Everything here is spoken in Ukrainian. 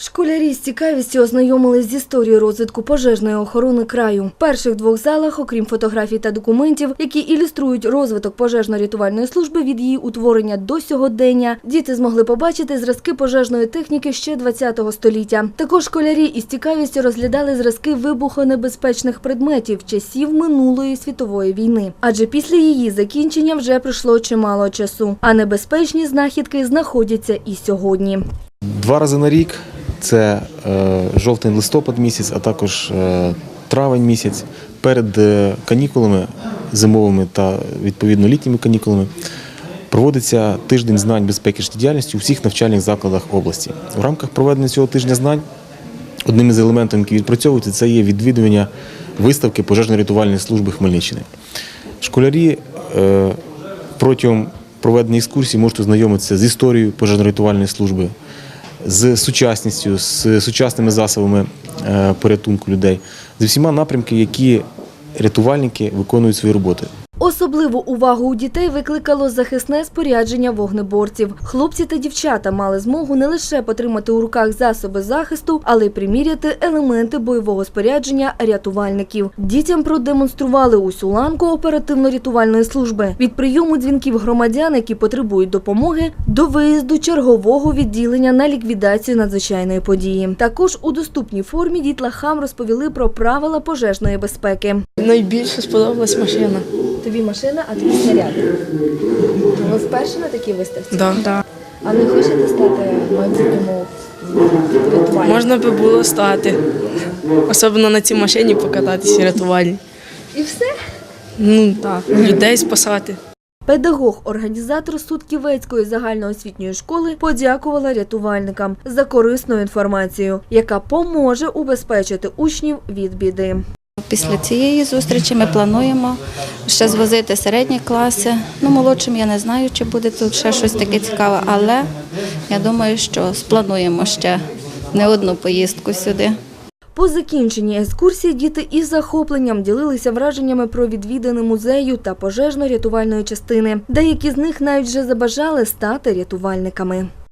Школярі з цікавістю ознайомились з історією розвитку пожежної охорони краю. В перших двох залах, окрім фотографій та документів, які ілюструють розвиток пожежно-рятувальної служби від її утворення до сьогодення, діти змогли побачити зразки пожежної техніки ще ХХ століття. Також школярі із цікавістю розглядали зразки вибухонебезпечних предметів часів минулої світової війни. Адже після її закінчення вже пройшло чимало часу, а небезпечні знахідки знаходяться і сьогодні. Два рази на рік це е, жовтень-листопад місяць, а також е, травень місяць. Перед е, канікулами зимовими та відповідно літніми канікулами проводиться тиждень знань безпеки життєдіяльності у всіх навчальних закладах області. У рамках проведення цього тижня знань одним із елементів, які відпрацьовуються, це є відвідування виставки пожежно-рятувальної служби Хмельниччини. Школярі протягом проведення екскурсії можуть ознайомитися з історією пожежно-рятувальної служби, з сучасністю, з сучасними засобами е, порятунку людей, з усіма напрямки, які рятувальники виконують свої роботи. Особливу увагу у дітей викликало захисне спорядження вогнеборців. Хлопці та дівчата мали змогу не лише потримати у руках засоби захисту, але й приміряти елементи бойового спорядження рятувальників. Дітям продемонстрували усю ланку оперативно-рятувальної служби від прийому дзвінків громадян, які потребують допомоги, до виїзду чергового відділення на ліквідацію надзвичайної події. Також у доступній формі дітлахам розповіли про правила пожежної безпеки. Найбільше сподобалась машина. Тобі машина, а тобі снаряд. Ви вперше на такій виставці? Да. Да. А не хочете стати майбутньому рятувальником? Можна би було стати. Особливо на цій машині покататися рятувальні. І все? Ну так, людей спасати. Педагог-організатор Сутківецької загальноосвітньої школи подякувала рятувальникам за корисну інформацію, яка поможе убезпечити учнів від біди. Після цієї зустрічі ми плануємо ще звозити середні класи. Ну, молодшим я не знаю, чи буде тут ще щось таке цікаве, але я думаю, що сплануємо ще не одну поїздку сюди. По закінченні екскурсії діти із захопленням ділилися враженнями про відвідини музею та пожежно-рятувальної частини. Деякі з них навіть вже забажали стати рятувальниками.